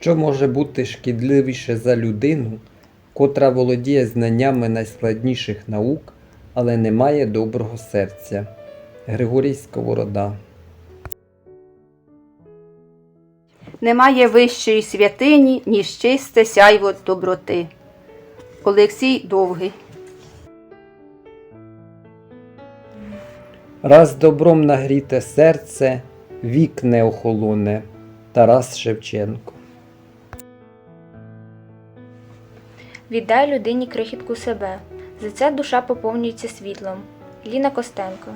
Що може бути шкідливіше за людину, котра володіє знаннями найскладніших наук, але не має доброго серця? Григорій Сковорода. Немає вищої святині, ніж чисте сяйво доброти. Олексій Довгий. Раз добром нагріте серце, вік не охолоне. Тарас Шевченко. Віддай людині крихітку себе. За це душа поповнюється світлом. Ліна Костенко.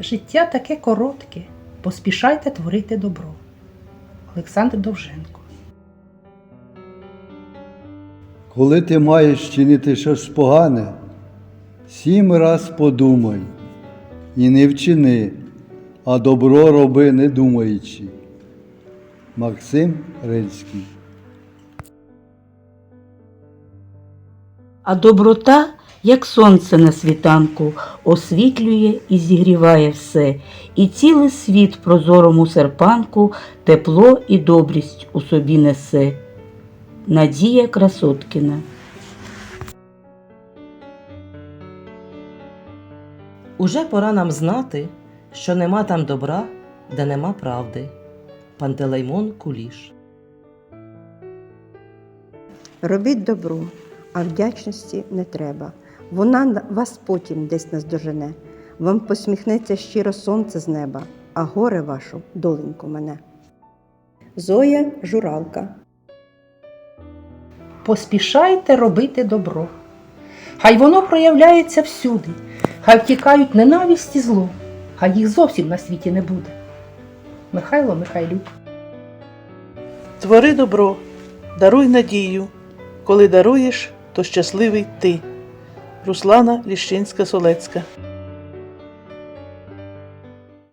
Життя таке коротке, поспішайте творити добро. Олександр Довженко. Коли ти маєш чинити щось погане, сім раз подумай і не вчини, а добро роби не думаючи. Максим Рильський А доброта, як сонце на світанку, освітлює і зігріває все, і цілий світ в прозорому серпанку тепло і добрість у собі несе. Надія Красоткіна Уже пора нам знати, що нема там добра, де нема правди. Пантелеймон Куліш. Робіть добро, а вдячності не треба. Вона вас потім десь наздожене. Вам посміхнеться щиро сонце з неба, а горе вашу доленьку мене. Зоя Журалка. Поспішайте робити добро. Хай воно проявляється всюди, хай втікають ненависть і зло, хай їх зовсім на світі не буде. Михайло Михайлюк. Твори добро, даруй надію. Коли даруєш, то щасливий ти. Руслана Ліщинська Солецька.